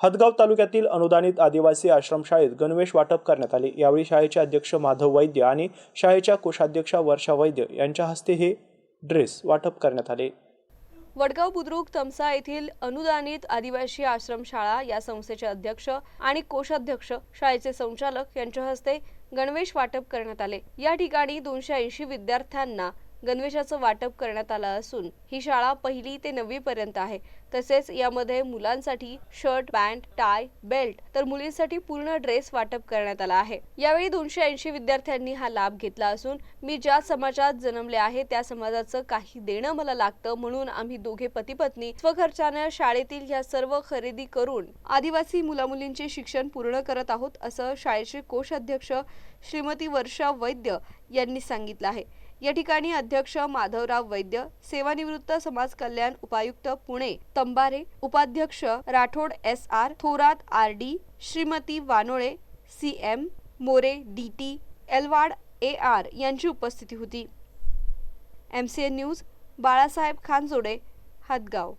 हदगाव तालुक्यातील अनुदानित आदिवासी आश्रमशाळेत गणवेश वाटप करण्यात आले. यावेळी शाळेचे अध्यक्ष माधव वैद्य आणि शाळेच्या कोषाध्यक्षा वर्षा वैद्य यांच्या हस्ते हे ड्रेस वाटप करण्यात आले. वडगाव बुद्रुक तमसा येथील अनुदानित आदिवासी आश्रमशाळा या संस्थेचे अध्यक्ष आणि कोषाध्यक्ष शाळेचे संचालक यांच्या हस्ते गणवेश वाटप करण्यात आले. या ठिकाणी दोनशे ऐंशी विद्यार्थ्यांना गणवेशाचं वाटप करण्यात आलं असून ही शाळा पहिली ते नववी पर्यंत आहे. तसेच यामध्ये मुलांसाठी शर्ट पॅन्ट टाय बेल्ट तर मुलींसाठी पूर्ण ड्रेस वाटप करण्यात आला आहे. यावेळी दोनशे ऐंशी विद्यार्थ्यांनी हा लाभ घेतला असून मी ज्या समाजात जन्मले आहे त्या समाजाचं काही देणं मला लागतं म्हणून आम्ही दोघे पती पत्नी स्वखर्चानं शाळेतील या सर्व खरेदी करून आदिवासी मुलामुलींचे शिक्षण पूर्ण करत आहोत असं शाळेचे कोषाध्यक्ष श्रीमती वर्षा वैद्य यांनी सांगितलं आहे. या ठिकाणी अध्यक्ष माधवराव वैद्य सेवानिवृत्त समाज कल्याण उपायुक्त पुणे तंबारे उपाध्यक्ष Rathod S R Thorat R D Shrimati Wanole C M More D T Elwad A R यांची उपस्थिती होती. M C N news Balasaheb Khanjode Hadgaon